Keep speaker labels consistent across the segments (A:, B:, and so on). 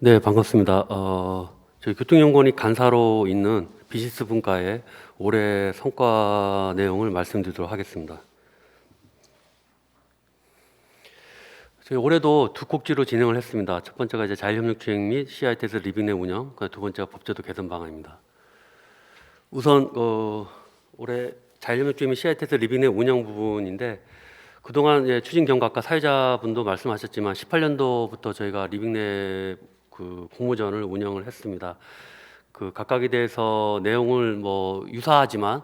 A: 네, 반갑습니다. 어, 저희 교통연구원이 간사로 있는 비시스 분과의 올해 성과 내용을 말씀드리도록 하겠습니다. 저희 올해도 두 꼭지로 진행을 했습니다. 첫 번째가 이제 자율협력 주행 및 CIT에서 리빙 내 운영, 그두 번째가 법제도 개선 방안입니다. 우선 어, 올해 자율협력 주행 및 CIT에서 리빙 내 운영 부분인데 그동안 예, 추진 경과과 사회자분도 말씀하셨지만 18년도부터 저희가 리빙내 그 공모전을 운영을 했습니다. 그 각각에 대해서 내용을 뭐 유사하지만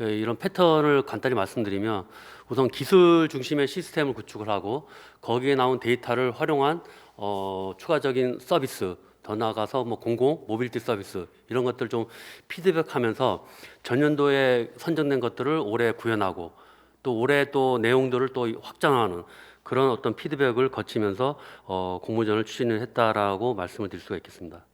A: 예, 이런 패턴을 간단히 말씀드리면 우선 기술 중심의 시스템을 구축을 하고 거기에 나온 데이터를 활용한 어, 추가적인 서비스 더 나아가서 뭐 공공 모빌리티 서비스 이런 것들 좀 피드백하면서 전년도에 선정된 것들을 올해 구현하고 또 올해 또 내용들을 또 확장하는 그런 어떤 피드백을 거치면서 어, 공모전을 추진을 했다라고 말씀을 드릴 수가 있겠습니다.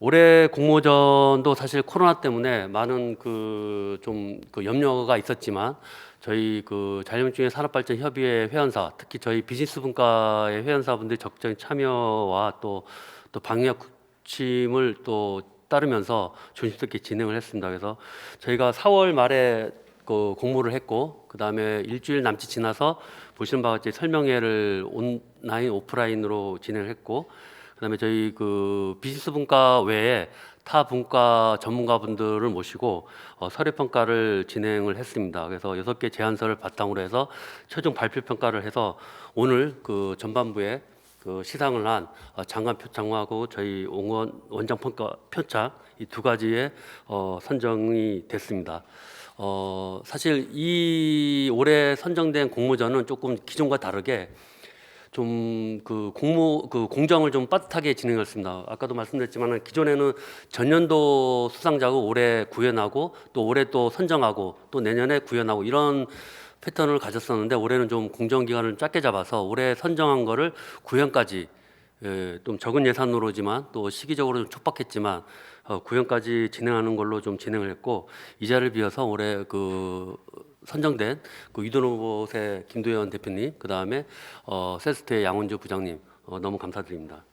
A: 올해 공모전도 사실 코로나 때문에 많은 그 좀그 염려가 있었지만 저희 그 자율주행 산업발전 협의회 회원사 특히 저희 비즈니스 분과의 회원사분들이 적극적인 참여와 또 또 방역 지침을 또 따르면서 조심스럽게 진행을 했습니다. 그래서 저희가 4월 말에 그 공모를 했고 그 다음에 일주일 남짓 지나서 보시는 바와 같이 설명회를 온라인 오프라인으로 진행을 했고 그다음에 저희 그 비즈니스 분과 외에 타 분과 전문가분들을 모시고 어, 서류 평가를 진행을 했습니다. 그래서 여섯 개 제안서를 바탕으로 해서 최종 발표 평가를 해서 오늘 그 전반부에 그 시상을 한 어, 장관 표창하고 저희 옹원 원장 평가 표창 이 두 가지에 어, 선정이 됐습니다. 어, 사실 이 올해 선정된 공모전은 조금 기존과 다르게 좀 그 공모 그 공정을 좀 빠듯하게 진행했습니다. 아까도 말씀드렸지만 기존에는 전년도 수상자고 올해 구현하고 또 올해 또 선정하고 또 내년에 구현하고 이런 패턴을 가졌었는데 올해는 좀 공정 기간을 짧게 잡아서 올해 선정한 거를 구현까지 예, 좀 적은 예산으로지만 또 시기적으로 좀 촉박했지만 어, 구현까지 진행하는 걸로 좀 진행을 했고 이 자리를 비워서 올해 그 선정된 그 위도노봇의 김도현 대표님 그 다음에 어, 세스트의 양원주 부장님 어, 너무 감사드립니다.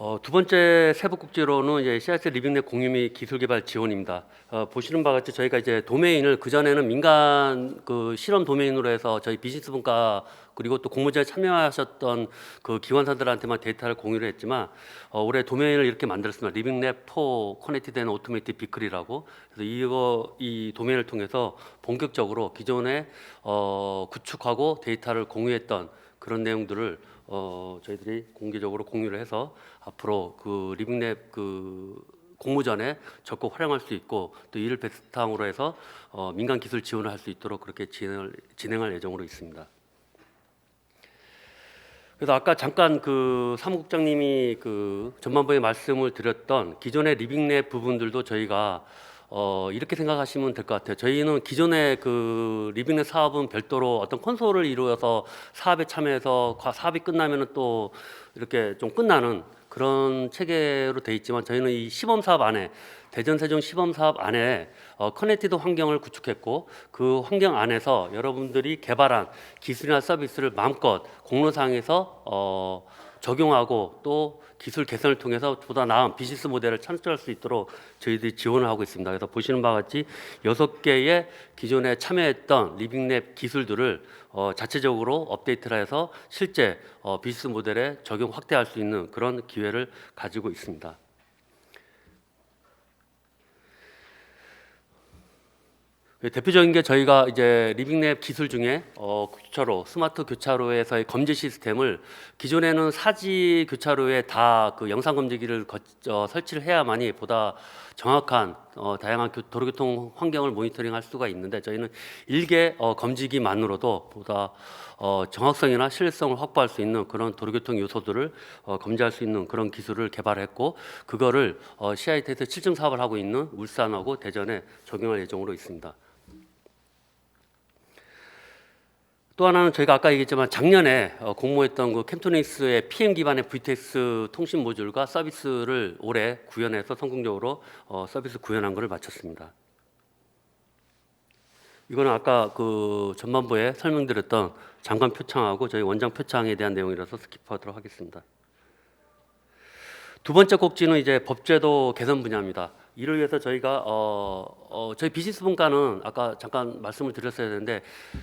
A: 어, 두 번째 세부 꼭지로는 이제 CIS 리빙 내 공유 및 기술 개발 지원입니다. 어, 보시는 바와 같이 저희가 이제 도메인을 그 전에는 민간 그 실험 도메인으로 해서 저희 비즈니스 분과 그리고 또 공모전에 참여하셨던 그 기관사들한테만 데이터를 공유를 했지만 어, 올해 도메인을 이렇게 만들었습니다. 리빙랩 4 커넥티드 앤 오토메이티드 비클이라고 그래서 이거 이 도메인을 통해서 본격적으로 기존에 어, 구축하고 데이터를 공유했던 그런 내용들을 어, 저희들이 공개적으로 공유를 해서 앞으로 그 리빙랩 그 공모전에 적극 활용할 수 있고 또 이를 베스트항으로 해서 어, 민간 기술 지원을 할 수 있도록 그렇게 진행을, 진행할 예정으로 있습니다. 그래서 아까 잠깐 그 사무국장님이 그 전반부에 말씀을 드렸던 기존의 리빙랩 부분들도 저희가 어 이렇게 생각하시면 될 것 같아요. 저희는 기존의 그 리빙랩 사업은 별도로 어떤 콘솔을 이루어서 사업에 참여해서 과- 사업이 끝나면은 또 이렇게 좀 끝나는 그런 체계로 돼 있지만 저희는 이 시범 사업 안에 대전 세종 시범 사업 안에 어, 커넥티드 환경을 구축했고 그 환경 안에서 여러분들이 개발한 기술이나 서비스를 마음껏 공로상에서 어, 적용하고 또 기술 개선을 통해서 보다 나은 비즈니스 모델을 창출할 수 있도록 저희들이 지원을 하고 있습니다. 그래서 보시는 바와 같이 여섯 개의 기존에 참여했던 리빙랩 기술들을 어, 자체적으로 업데이트를 해서 실제 어, 비즈니스 모델에 적용 확대할 수 있는 그런 기회를 가지고 있습니다. 대표적인 게 저희가 이제 리빙랩 기술 중에 어, 교차로 스마트 교차로에서의 검지 시스템을 기존에는 사지 교차로에 다 그 영상 검지기를 거, 어, 설치를 해야만이 보다 정확한 어, 다양한 교- 도로교통 환경을 모니터링할 수가 있는데 저희는 일개 어, 검지기만으로도 보다 어, 정확성이나 신뢰성을 확보할 수 있는 그런 도로교통 요소들을 어, 검지할 수 있는 그런 기술을 개발했고 그거를 어, CIT에서 실증 사업을 하고 있는 울산하고 대전에 적용할 예정으로 있습니다. 또 하나는 저희가 아까 얘기했지만 작년에 어, 공모했던 그 캠토닉스의 PM 기반의 VTX 통신 모듈과 서비스를 올해 구현해서 성공적으로 어, 서비스 구현한 것을 마쳤습니다. 이거는 아까 그 전반부에 설명드렸던 장관 표창하고 저희 원장 표창에 대한 내용이라서 스킵하도록 하겠습니다. 두 번째 꼭지는 이제 법제도 개선 분야입니다. 이를 위해서 저희가 어, 어 저희 비즈니스 분과는 아까 잠깐 말씀을 드렸어야 되는데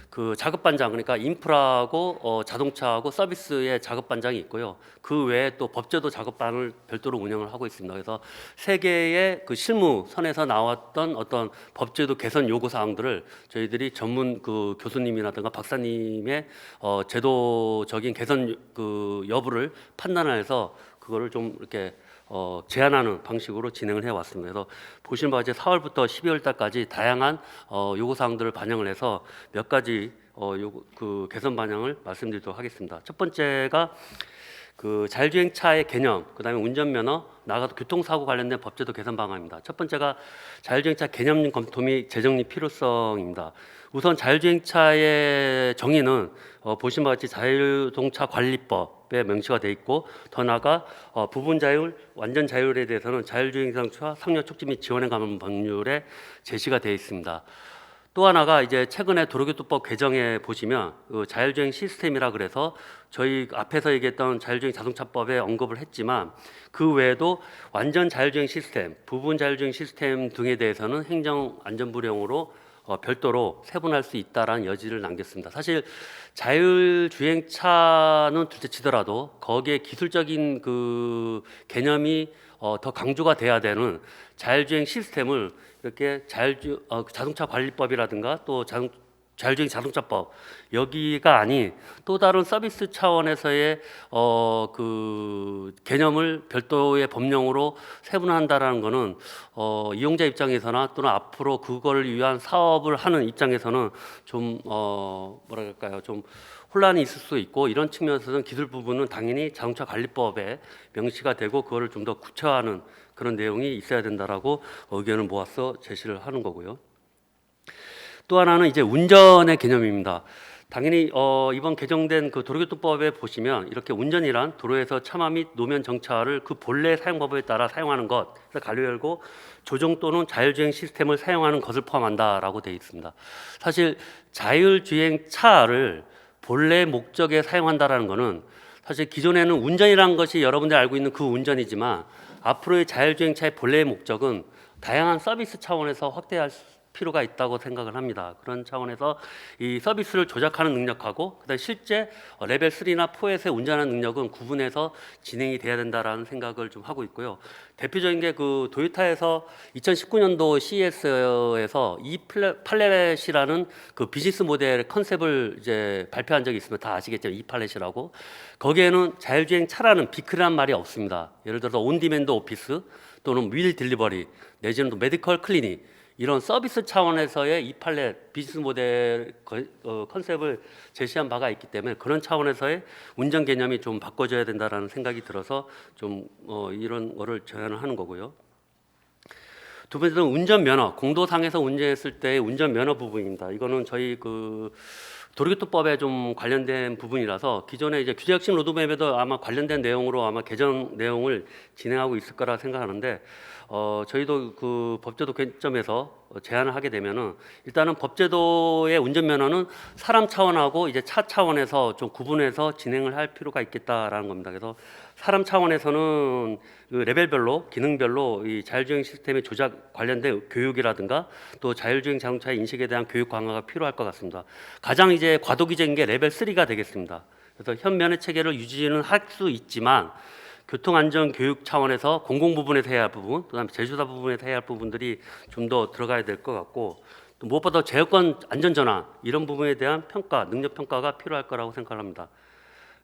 A: 그 작업 반장 그러니까 인프라하고 어, 자동차하고 서비스의 작업 반장이 있고요. 그 외에 또 법제도 작업반을 별도로 운영을 하고 있습니다. 그래서 세 개의 그 실무 선에서 나왔던 어떤 법제도 개선 요구 사항들을 저희들이 전문 그 교수님이라든가 박사님의 어, 제도적인 개선 그 여부를 판단해서 그거를 좀 이렇게 어, 제안하는 방식으로 진행을 해왔습니다. 그래서 보시는 바와 같이 4월부터 12월 달까지 다양한 어, 요구 사항들을 반영을 해서 몇 가지 어, 요구, 그 개선 반영을 말씀드리도록 하겠습니다. 첫 번째가 그 자율주행차의 개념, 그다음에 운전면허, 나가도 교통사고 관련된 법제도 개선 방안입니다. 첫 번째가 자율주행차 개념 검토 및 재정립 필요성입니다. 우선 자율주행차의 정의는 어, 보신 바와 같이 자율동차 관리법에 명시가 돼 있고 더 나아가 어, 부분 자율, 완전 자율에 대해서는 자율주행자동차 상료 촉진 및 지원에 관한 법률에 제시가 되어 있습니다. 또 하나가 이제 최근에 도로교통법 개정에 보시면 그 자율주행 시스템이라 그래서 저희 앞에서 얘기했던 자율주행 자동차법에 언급을 했지만 그 외에도 완전 자율주행 시스템, 부분 자율주행 시스템 등에 대해서는 행정안전부령으로 어, 별도로 세분할 수 있다라는 여지를 남겼습니다. 사실 자율주행차는 둘째치더라도 거기에 기술적인 그 개념이 어, 더 강조가 돼야 되는 자율주행 시스템을 이렇게 자율주 어, 자동차 관리법이라든가 또 자동 자율주행 자동차법 여기가 아닌 또 다른 서비스 차원에서의 어 그 개념을 별도의 법령으로 세분화한다라는 것은 어 이용자 입장에서나 또는 앞으로 그걸 위한 사업을 하는 입장에서는 좀 어 뭐랄까요 좀 혼란이 있을 수 있고 이런 측면에서는 기술 부분은 당연히 자동차 관리법에 명시가 되고 그거를 좀 더 구체화하는 그런 내용이 있어야 된다라고 의견을 모아서 제시를 하는 거고요. 또 하나는 이제 운전의 개념입니다. 당연히 어, 이번 개정된 그 도로교통법에 보시면 이렇게 운전이란 도로에서 차마 및 노면 정차를 그 본래 사용법에 따라 사용하는 것, 그래서 간류 열고 조정 또는 자율주행 시스템을 사용하는 것을 포함한다라고 되어 있습니다. 사실 자율주행 차를 본래 목적에 사용한다라는 것은 사실 기존에는 운전이라는 것이 여러분들이 알고 있는 그 운전이지만 앞으로의 자율주행 차의 본래의 목적은 다양한 서비스 차원에서 확대할 필요가 있다고 생각을 합니다. 그런 차원에서 이 서비스를 조작하는 능력하고 그다음 실제 어, 레벨 3나 4에서의 운전하는 능력은 구분해서 진행이 돼야 된다라는 생각을 좀 하고 있고요. 대표적인 게 그 도요타에서 2019년도 CES에서 이 팔렛이라는 그 비즈니스 모델 컨셉을 이제 발표한 적이 있으면 다 아시겠지만 이 팔렛이라고 거기에는 자율주행 차라는 비크란 말이 없습니다. 예를 들어서 온디맨드 오피스 또는 윌 딜리버리 내지는 또 메디컬 클리닉 이런 서비스 차원에서의 이 팔렛 비즈니스 모델 어, 컨셉을 제시한 바가 있기 때문에 그런 차원에서의 운전 개념이 좀 바꿔져야 된다라는 생각이 들어서 좀 어, 이런 거를 제안을 하는 거고요. 두 번째는 운전 면허 공도상에서 운전했을 때의 운전 면허 부분입니다. 이거는 저희 그 도로교통법에 좀 관련된 부분이라서 기존에 이제 규제 혁신 로드맵에도 아마 관련된 내용으로 아마 개정 내용을 진행하고 있을 거라 생각하는데 어, 저희도 그 법제도 관점에서 제안을 하게 되면은 일단은 법제도의 운전면허는 사람 차원하고 이제 차 차원에서 좀 구분해서 진행을 할 필요가 있겠다라는 겁니다. 그래서 사람 차원에서는 그 레벨별로 기능별로 이 자율주행 시스템의 조작 관련된 교육이라든가 또 자율주행 자동차의 인식에 대한 교육 강화가 필요할 것 같습니다. 가장 이제 과도기적인 게 레벨 3가 되겠습니다. 그래서 현 면허 체계를 유지는 할 수 있지만 교통안전 교육 차원에서 공공 부분에서 해야 할 부분, 그다음에 제조사 부분에서 해야 할 부분들이 좀 더 들어가야 될 것 같고 또 무엇보다 제어권 안전 전환 이런 부분에 대한 평가, 능력 평가가 필요할 거라고 생각합니다.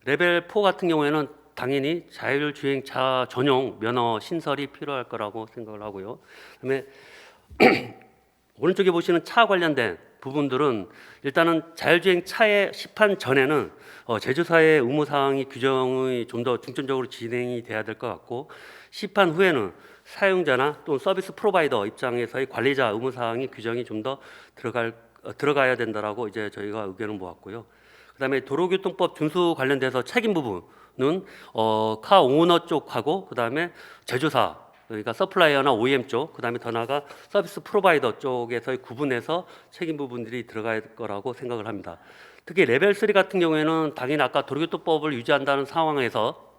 A: 레벨 4 같은 경우에는 당연히 자율주행차 전용 면허 신설이 필요할 거라고 생각을 하고요. 그다음에 오른쪽에 보시는 차 관련된 부분들은 일단은 자율주행 차의 시판 전에는 어, 제조사의 의무 사항이 규정이 좀 더 중점적으로 진행이 돼야 될 것 같고 시판 후에는 사용자나 또 서비스 프로바이더 입장에서의 관리자 의무 사항이 규정이 좀 더 들어갈 어, 들어가야 된다라고 이제 저희가 의견을 모았고요. 그다음에 도로교통법 준수 관련돼서 책임 부분은 어, 카 오너 쪽하고 그다음에 제조사 그러니까 서플라이어나 OEM 쪽, 그다음에 더 나아가 서비스 프로바이더 쪽에서의 구분해서 책임 부분들이 들어갈 거라고 생각을 합니다. 특히 레벨 3 같은 경우에는 당연히 아까 도로교통법을 유지한다는 상황에서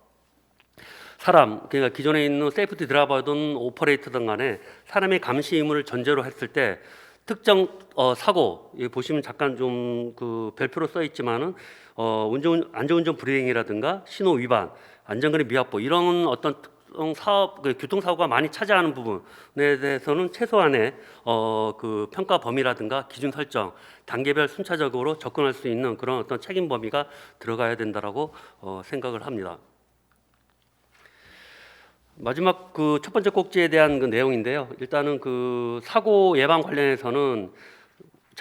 A: 사람 그러니까 기존에 있는 세이프티 드라이버든 오퍼레이터든 간에 사람의 감시 의무를 전제로 했을 때 특정 어, 사고 보시면 잠깐 좀 그 별표로 써 있지만은 어, 운전 안전운전 불이행이라든가 신호 위반, 안전거리 미확보 이런 어떤 특정 사업 그 교통 사고가 많이 차지하는 부분에 대해서는 최소한의 어, 그 평가 범위라든가 기준 설정 단계별 순차적으로 접근할 수 있는 그런 어떤 책임 범위가 들어가야 된다라고 어, 생각을 합니다. 마지막 그 첫 번째 꼭지에 대한 그 내용인데요. 일단은 그 사고 예방 관련해서는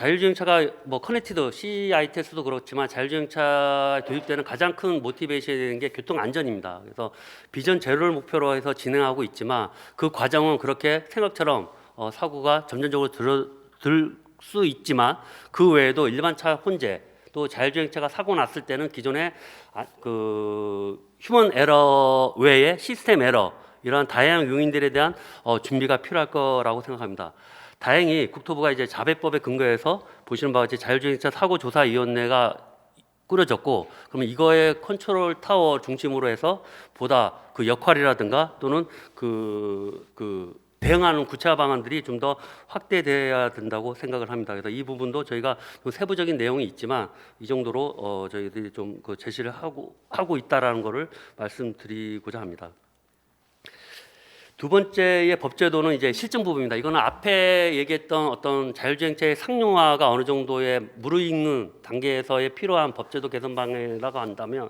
A: 자율주행차가 뭐 커넥티드 CITS도 그렇지만 자율주행차 도입되는 가장 큰 모티베이션이 되는 게 교통 안전입니다. 그래서 비전 제로를 목표로 해서 진행하고 있지만 그 과정은 그렇게 생각처럼 어, 사고가 점진적으로 들 수 있지만 그 외에도 일반 차 혼재 또 자율주행차가 사고 났을 때는 기존에 아, 그 휴먼 에러 외에 시스템 에러 이러한 다양한 요인들에 대한 어, 준비가 필요할 거라고 생각합니다. 다행히 국토부가 이제 자배법에 근거해서 보시는 바와 같이 자율주행차 사고 조사 위원회가 꾸려졌고 그러면 이거의 컨트롤 타워 중심으로 해서 보다 그 역할이라든가 또는 그, 그 대응하는 구체화 방안들이 좀 더 확대돼야 된다고 생각을 합니다. 그래서 이 부분도 저희가 좀 세부적인 내용이 있지만 이 정도로 어, 저희들이 좀 그 제시를 하고 하고 있다라는 거를 말씀드리고자 합니다. 두 번째의 법제도는 이제 실증 부분입니다. 이거는 앞에 얘기했던 어떤 자율주행차의 상용화가 어느 정도의 무르익는 단계에서의 필요한 법제도 개선 방향이라고 한다면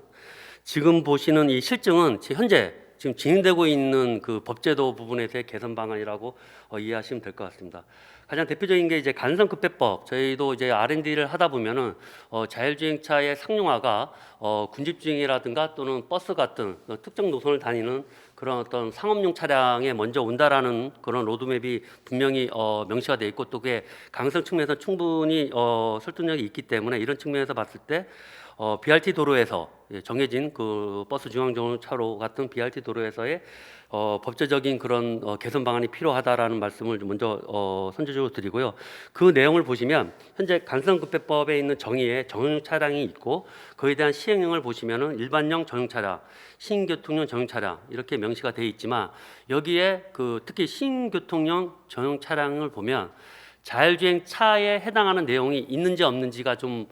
A: 지금 보시는 이 실증은 지- 현재 지금 진행되고 있는 그 법제도 부분에서의 개선 방안이라고 어, 이해하시면 될 것 같습니다. 가장 대표적인 게 이제 간선급배법. 저희도 이제 R&D를 하다 보면은 어, 자율주행차의 상용화가 어, 군집주행이라든가 또는 버스 같은 어, 특정 노선을 다니는 그런 어떤 상업용 차량에 먼저 온다라는 그런 로드맵이 분명히 어, 명시가 돼 있고 또 그게 강성 측면에서 충분히 어, 설득력이 있기 때문에 이런 측면에서 봤을 때 어, BRT 도로에서 예, 정해진 그 버스 중앙정원 차로 같은 BRT 도로에서의 어, 법제적인 그런 어, 개선 방안이 필요하다라는 말씀을 좀 먼저 어, 선제적으로 드리고요. 그 내용을 보시면 현재 간선급배법에 있는 정의에 전용 차량이 있고 그에 대한 시행령을 보시면은 일반용 전용 차량, 신교통용 전용 차량 이렇게 명시가 되어 있지만 여기에 그 특히 신교통용 전용 차량을 보면 자율주행 차에 해당하는 내용이 있는지 없는지가 좀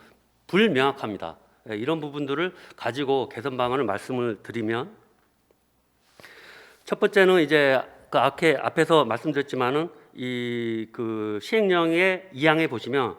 A: 불명확합니다. 예, 이런 부분들을 가지고 개선 방안을 말씀을 드리면 첫 번째는 이제 그 앞에 앞에서 말씀드렸지만은 이 그 시행령의 2항에 보시면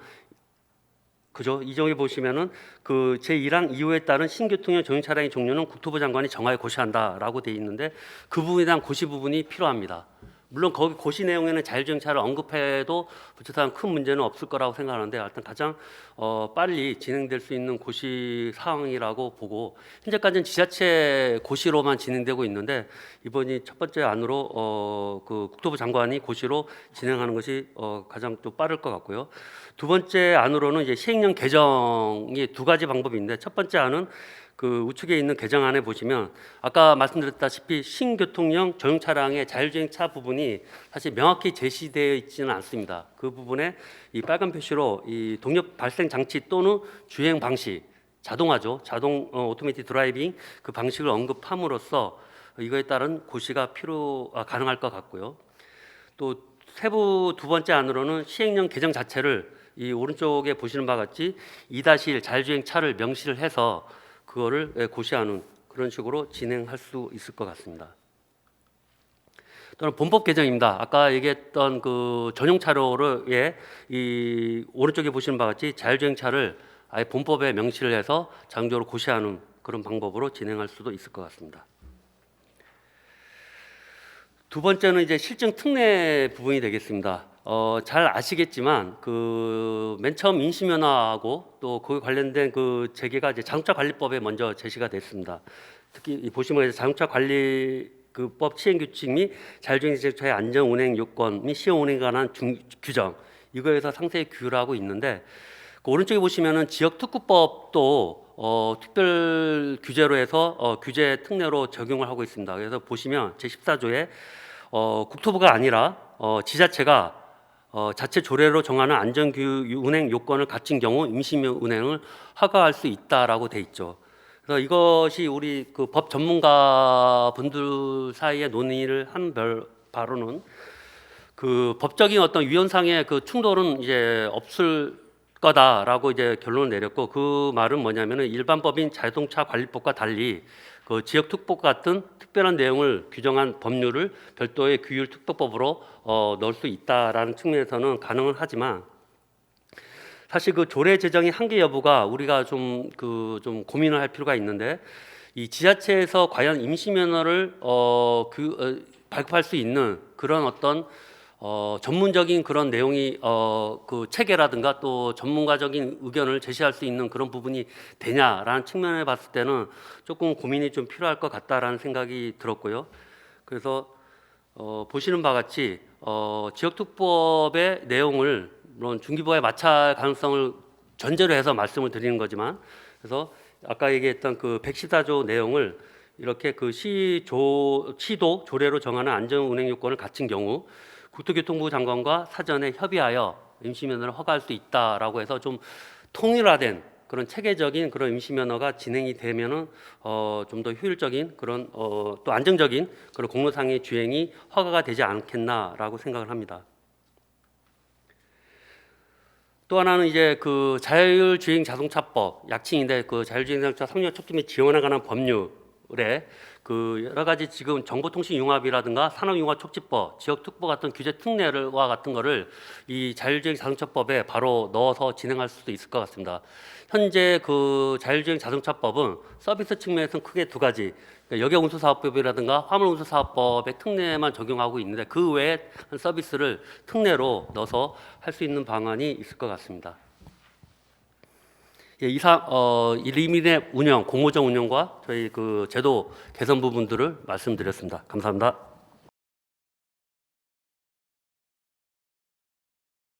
A: 그죠? 이정에 보시면은 그 제1항 이후에 따른 신교통용 전용 차량의 종류는 국토부 장관이 정하여 고시한다라고 돼 있는데 그 부분에 대한 고시 부분이 필요합니다. 물론 거기 고시 내용에는 자율주행차를 언급해도 부처상 큰 문제는 없을 거라고 생각하는데 하여튼 가장 어, 빨리 진행될 수 있는 고시 사항이라고 보고 현재까지는 지자체 고시로만 진행되고 있는데 이번이 첫 번째 안으로 어, 그 국토부 장관이 고시로 진행하는 것이 어, 가장 또 빠를 것 같고요. 두 번째 안으로는 이제 시행령 개정이 두 가지 방법이 있는데 첫 번째 안은 그 우측에 있는 개정 안에 보시면 아까 말씀드렸다시피 신교통용 전용 차량의 자율주행 차 부분이 사실 명확히 제시되어 있지는 않습니다. 그 부분에 이 빨간 표시로 이 동력 발생 장치 또는 주행 방식 자동화죠. 자동 어, 오토매틱 드라이빙 그 방식을 언급함으로써 이거에 따른 고시가 필요 아, 가능할 것 같고요. 또 세부 두 번째 안으로는 시행령 개정 자체를 이 오른쪽에 보시는 바와 같이 2-1 자율주행 차를 명시를 해서 그거를 예, 고시하는 그런 식으로 진행할 수 있을 것 같습니다. 또는 본법 개정입니다. 아까 얘기했던 그 전용 차로의 이 오른쪽에 보시는 바와 같이 자율주행차를 아예 본법에 명시를 해서 장조로 고시하는 그런 방법으로 진행할 수도 있을 것 같습니다. 두 번째는 이제 실증 특례 부분이 되겠습니다. 어, 잘 아시겠지만 그 맨 처음 인시면허하고 또 거기 관련된 그 재개가 이제 자동차 관리법에 먼저 제시가 됐습니다. 특히 이 보시면 자동차 관리 그 법 시행 규칙 및 자율주행차의 안전 운행 요건 및 시험 운행에 관한 중, 규정 이거에서 상세히 규율하고 있는데 그 오른쪽에 보시면은 지역 특구법도 어, 특별 규제로 해서 어, 규제 특례로 적용을 하고 있습니다. 그래서 보시면 제 14조에 어, 국토부가 아니라 어, 지자체가 어, 자체 조례로 정하는 안전교육 운행 요건을 갖춘 경우 임시 운행을 허가할 수 있다라고 돼 있죠. 그래서 이것이 우리 그 법 전문가 분들 사이에 논의를 한 별, 바로는 그 법적인 어떤 위헌상의 그 충돌은 이제 없을 거다라고 이제 결론을 내렸고 그 말은 뭐냐면은 일반 법인 자동차 관리법과 달리 그 지역 특법 같은 특별한 내용을 규정한 법률을 별도의 규율 특별법으로 어, 넣을 수 있다라는 측면에서는 가능은 하지만 사실 그 조례 제정의 한계 여부가 우리가 좀 그 좀 고민을 할 필요가 있는데 이 지자체에서 과연 임시 면허를 어 그 어, 발급할 수 있는 그런 어떤 어 전문적인 그런 내용이 어 그 체계라든가 또 전문가적인 의견을 제시할 수 있는 그런 부분이 되냐라는 측면에 봤을 때는 조금 고민이 좀 필요할 것 같다라는 생각이 들었고요. 그래서 어, 보시는 바와 같이 어, 지역특법의 내용을 물론 중기부에 마찰 가능성을 전제로 해서 말씀을 드리는 거지만 그래서 아까 얘기했던 그 114조 내용을 이렇게 그 시조 시도 조례로 정하는 안전 운행 요건을 갖춘 경우 국토교통부 장관과 사전에 협의하여 임시면허를 허가할 수 있다라고 해서 좀 통일화된 그런 체계적인 그런 임시면허가 진행이 되면은 어, 좀 더 효율적인 그런 어, 또 안정적인 그런 공로상의 주행이 허가가 되지 않겠나라고 생각을 합니다. 또 하나는 이제 그 자율주행 자동차법 약칭인데 그 자율주행 자동차 성령 촉진및 지원에 관한 법률 에 그 여러 가지 지금 정보통신융합이라든가 산업융합촉진법, 지역특보 같은 규제 특례와 같은 거를 이 자율주행 자동차법에 바로 넣어서 진행할 수도 있을 것 같습니다. 현재 그 자율주행 자동차법은 서비스 측면에서는 크게 두 가지 그러니까 여객운수사업법이라든가 화물운수사업법의 특례만 적용하고 있는데 그 외에 한 서비스를 특례로 넣어서 할 수 있는 방안이 있을 것 같습니다. 예, 이상 어, 이 리민의 운영, 공모전 운영과 저희 그 제도 개선 부분들을 말씀드렸습니다. 감사합니다.